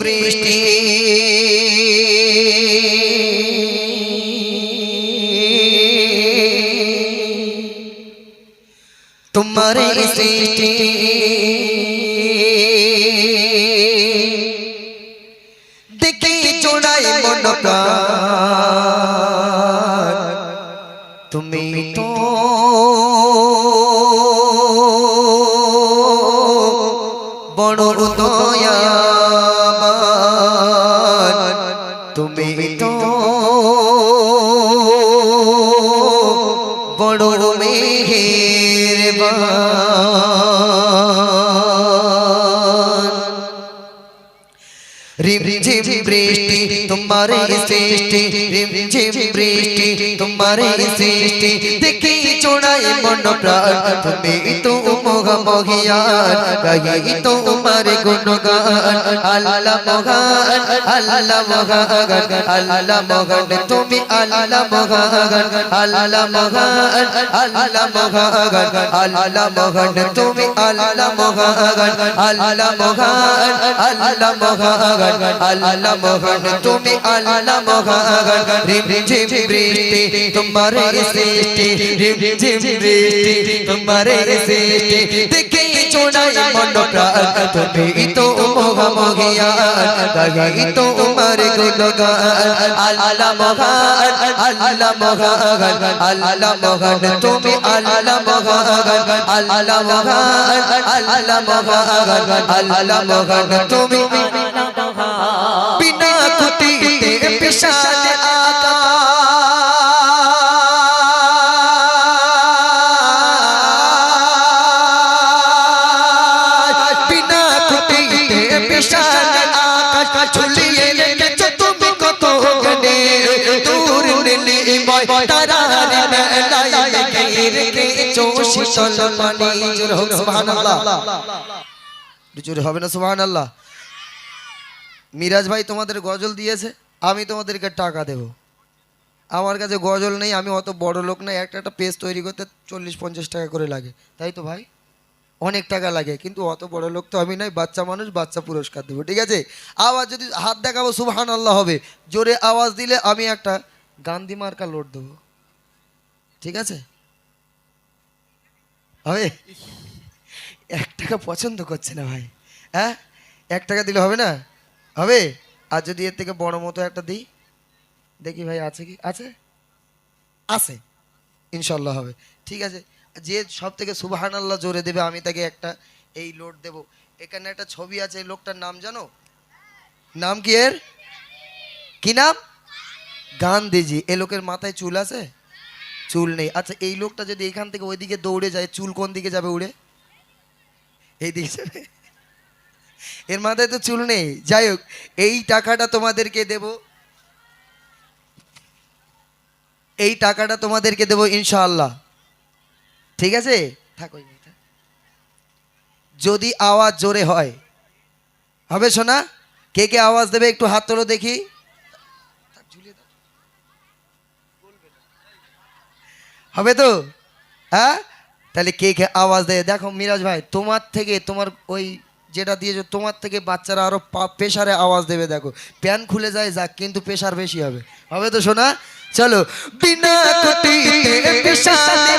বৃষ্টি। তোমার সৃষ্টি। দেখি চোড়াই মন তুমি তো বড় দয়াবান বড় মেহেরবান রিম ঝিম বৃষ্টি তোমারে সৃষ্টি রিম ঝিম বৃষ্টি তোমারে সৃষ্টি দেখি চোড়াই মন প্রাণ তুমি তো মোহ মহিয়ান গাই তো তোমার গুণগান আল্লাহ মহান আল্লাহ মহান আল্লাহ মহান তুমি আল্লাহ মহান আল্লাহ মহান আল্লাহ মহান আল্লাহ মহান তুমি আল্লাহ মহান আল্লাহ মহান আল্লাহ মহান আল্লাহ মহান তুমি আল্লাহ মহান রিম ঝিম বৃষ্টি তোমার সৃষ্টি রিম ঝিম বৃষ্টি তোমার সৃষ্টি দেখে চোড়াই মন তুমি তো মোহ মহিয়ান গাই তো তোমার গুণগান। আল্লাহ মহান আল্লাহ মহান আল্লাহ মহান। তুমি আল্লাহ মহান আল্লাহ মহান আল্লাহ মহান আল্লাহ মহান। তুমি বিনা কুটিতে বিশাল হবে না মিরাজ ভাই তোমাদের গজল দিয়েছে, আমি তোমাদেরকে টাকা দেব। আমার কাছে গজল নেই, আমি অত বড় লোক নাই, একটা একটা পেজ তৈরি করতে চল্লিশ, পঞ্চাশ টাকা করে লাগে। তাই তো ভাই? অনেক টাকা লাগে, কিন্তু অত বড় লোক তো আমি নাই, বাচ্চা মানুষ, বাচ্চা পুরস্কার দেবো, ঠিক আছে? আওয়াজ যদি হাত দেখাবো সুবহান আল্লাহ হবে। জোরে আওয়াজ দিলে আমি একটা গান্ধী মার্কা লোড দেবো। ঠিক আছে? হবে? এক টাকা পছন্দ করছে না ভাই। হ্যাঁ? এক টাকা দিলে হবে না? হবে? আর যদি এর থেকে বড় মতো একটা দিই, দেখি ভাই আছে কি? আছে? আছে। ইনশাল্লাহ হবে। ঠিক আছে? যে সব থেকে সুবাহান আল্লাহ জোরে দেবে, আমি তাকে একটা এই লোড দেব। এখানে একটা ছবি আছে, এই লোকটার নাম জানো? নাম কি এর? কি নাম? গান্ধীজি। এ লোকের মাথায় চুল আছে? চুল নেই। আচ্ছা এই লোকটা যদি এখান থেকে ওইদিকে দৌড়ে যায়, চুল কোন দিকে যাবে উড়ে? এই দিকে যাবে। এর মাথায় তো চুল নেই। যাই হোক, এই টাকাটা তোমাদেরকে দেব। এই টাকাটা তোমাদেরকে দেব ইনশাআল্লাহ। ঠিক আছে? থাকো যদি আওয়াজ জোরে হয় হবে শোনা কে কে আওয়াজ দেবে একটু হাত তোলো দেখি। হবে তো? হ্যাঁ? তাহলে কে কে আওয়াজ দেয়? দেখো মিরাজ ভাই তোমার থেকে তোমার ওই যেটা দিয়েছ তোমার থেকে বাচ্চারা আরও প্রেশারে আওয়াজ দেবে দেখো। প্যান খুলে যায় যাক কিন্তু প্রেশার বেশি হবে। হবে তো শোনা চলো বিনা কুটিতে পেশারে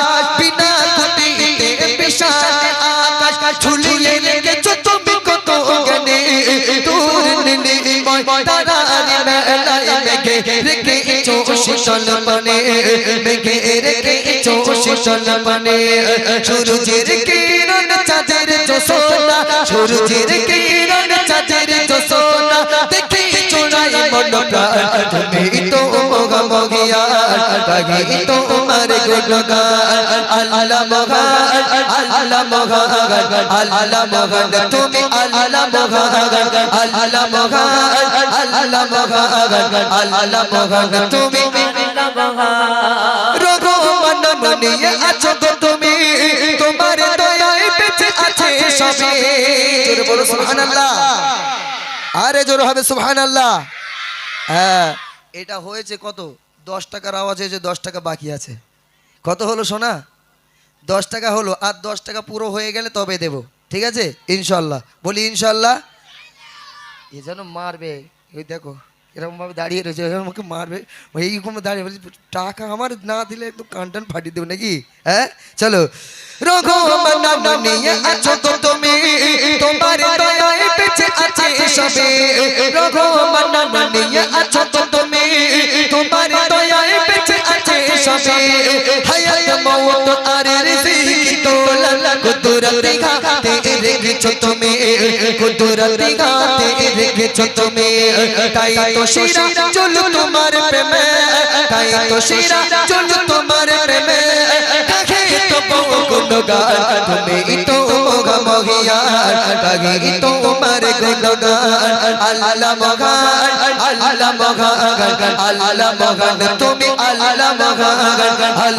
আকাশ, বিনা কুটিতে পেশারে আকাশ, ঝুলিয়ে রেখেছো তুমি কত জ্ঞানে, দূর নীলিময় তারার মেলায় মেঘে রেখেছো শীতল পানে, মেঘে রেখেছো শীতল পানে। সূর্যের কিরণ জোছনা, সূর্যের কিরণ চাঁদের জোছনা, দেখে চোরাই মন প্রাণ, তুমি তো মোগা মগিয়ান, গাহি তো তোমার গুণগান। আল্লাহ মহান, আল্লাহ মহান, আল্লাহ মহান, তুমি আল্লাহ মহান, আল্লাহ মহান, আল্লাহ মহান, আল্লাহ মহান, তুমি রঘুমন মনিয়ে জোরে সুহান আল্লাহ আরে জোর হবে সুবহানাল্লাহ। হ্যাঁ। এটা হয়েছে কত? দশ টাকার আওয়াজ হয়েছে, দশ টাকা বাকি আছে। কত হলো সোনা? দশ টাকা হলো, আর দশ টাকা পুরো হয়ে গেলে তবে দেব। ঠিক আছে? ইনশাল্লাহ। বলি ইনশাল্লাহ। এ যেন মারবে। ওই দেখো। এরকম ভাবে দাঁড়িয়ে রয়েছে এরকম আমাকে মারবে এইরকম দাঁড়িয়ে বলছি টাকা আমার না দিলে একদম কানটান ফাটিয়ে দেবো নাকি হ্যাঁ চলো রঘুমানা নিয়ে আছো তো তুমি তোমার দয়ায় বেঁচে আছে সবে রঘুমানা নিয়ে আছো তো তুমি তোমার দয়ায় বেঁচে আছে সবে হায়াত মওত আর রিজিক তোলা কুদরতি গাতে রেখেছো তুমি কুদরতি গাতে রেখেছো তুমি তাই তো শিরা চলো তোমার প্রেমে তাই তো শিরা চলো তোমার প্রেমে কাহে তো বহু গুণগান তুমি তো মোগা মহিয়ান কাহে তো তোমার গুণগান আল্লাহ মগান আল্লাহ মগান আল্লাহ মগান তুমি আল্লাহ মগান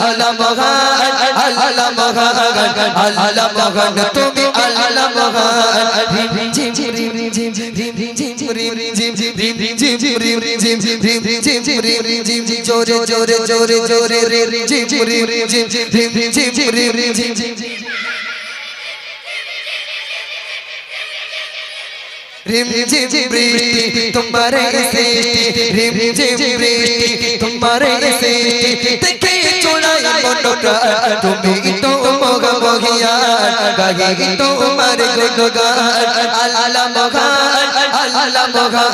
আল্লাহ মগান আল্লাহ মহান আল্লাহ মহান তুমি আল্লাহ মহান ঝিম ঝিম ঝিম ঝিম ঝিম জোরে জোরে জোরে জোরে রে ঝিম ঝিম ঝিম ঝিম রিমঝিম বৃষ্টি তোমার সৃষ্টি মনটা তুমি তো মগ মগিয়া গাহি তোমার গুণগান আল্লাহ মগান আল্লাহ মগান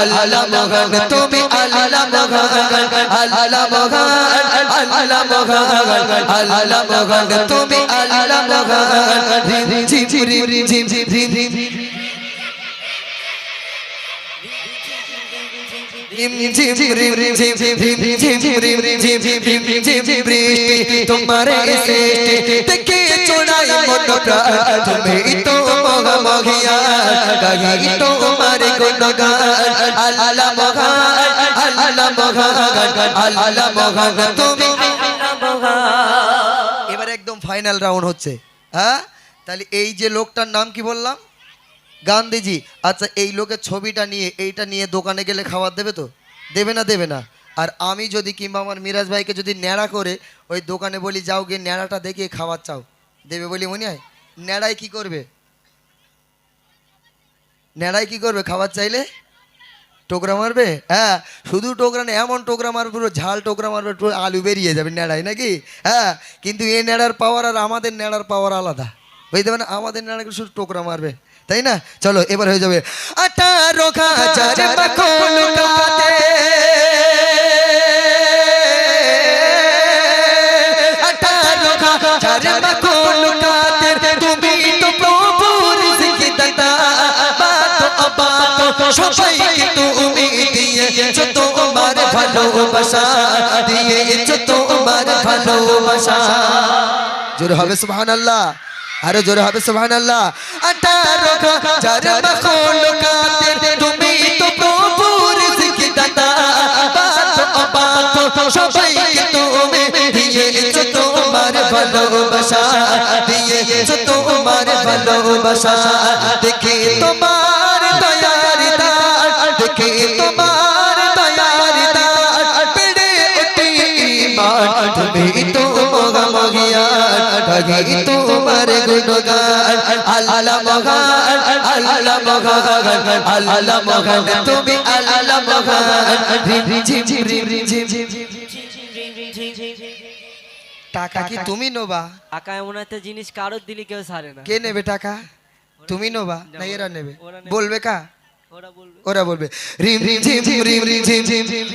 আল্লাহ মগান তুমি আল্লাহ মগান আল্লাহ মগান আল্লাহ মগান আল্লাহ মগান তুমি আল্লাহ মগান রিম ঝিম রিম ঝিম ঝিম তোমার থেকে চোড়াই তুমি তো তোমার একদম ফাইনাল রাউন্ড হচ্ছে হ্যাঁ তাহলে এই যে লোকটার নাম কি বললাম গান্ধীজি আচ্ছা এই লোকের ছবিটা নিয়ে, এইটা নিয়ে দোকানে গেলে খাবার দেবে তো? দেবে না দেবে না। আর আমি যদি কিংবা আমার মিরাজ ভাইকে যদি ন্যাড়া করে, ওই দোকানে বলি, যাও গিয়ে ন্যাড়াটা দেখিয়ে খাবার চাও। দেবে বলি মনে হয়? ন্যাড়ায় কি করবে? ন্যাড়ায় কি করবে? খাবার চাইলে? টোকরা মারবে? হ্যাঁ শুধু টোকরা না, এমন টোকরা মারবে, পুরো ঝাল টোকরা মারবে, পুরো আলু বেরিয়ে যাবে ন্যাড়ায় নাকি? হ্যাঁ কিন্তু এ ন্যাড়ার পাওয়ার আর আমাদের ন্যাড়ার পাওয়ার আলাদা। বুঝতে পারেন আমাদের ন্যাড়াকে শুধু টোকরা মারবে। তাই না? চলো এবার হয়ে যাবে। আঠারো হাজার অবাত সবাইকে তুমি দিয়েছ তোমার ভালোবাসা। দিয়েছ তোমার ভালোবাসা। জোরে হবে সুবহানাল্লাহ। আরও জোরে হবে সুবহানাল্লাহ। আঠারো হাজার মখলুকাতে তুমি তো প্রভুর জিকিদাতা বাত অবাত সবাইকে তুমি দিয়েছ তোমার ভালোবাসা দিয়েছ তোমার ভালোবাসা। দেখে তোমার দয়ার দান দেখে তোমার দয়ার দান পেড়ে ওঠে ঈমান তুমি তো মগা মগিয়া ঢাকি তোমার গুণগান আল্লাহ আল্লাহ আল্লাহ তুমি আল্লাহ ঝিম ঝিম ঝিম ঝিম টাকা কি তুমি নোবা টাকা এমন একটা জিনিস কারোর দিলে কেউ সারে না কে নেবে টাকা তুমি নোবা না এরা নেবে বলবে কা ওরা বলবে রিম রিম ঝিম ঝিম রিম রিম ঝিম ঝিম ঝিম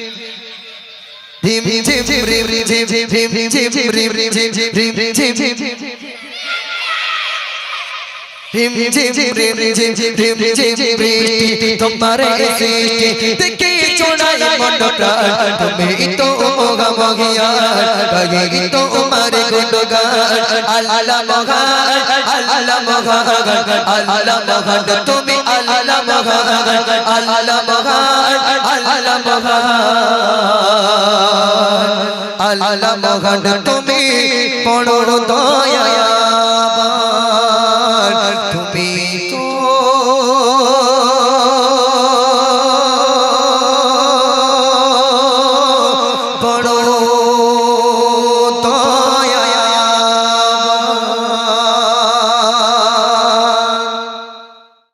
রিম রিম ঝিম ঝিম রিম রিম ঝিম ঝিম রিম রিম ঝিম ঝিম রিম রিম ঝিম ঝিম রিম রিম ঝিম ঝিম রিম রিম ঝিম ঝিম রিম রিম ঝিম ঝিম রিম রিম ঝিম ঝিম বৃষ্টি তোমারে সৃষ্টি দেখে চোড়াই মনটা তুমি তো মোগা মগিয়া গাহি তোমার গুণগান আল্লাহ মগান আল্লাহ মগান আল্লাহ মগান তুমি আল্লাহ মগান আল্লাহ মগান আল্লাহ মগান আল্লাহ মগান তুমি পড়ো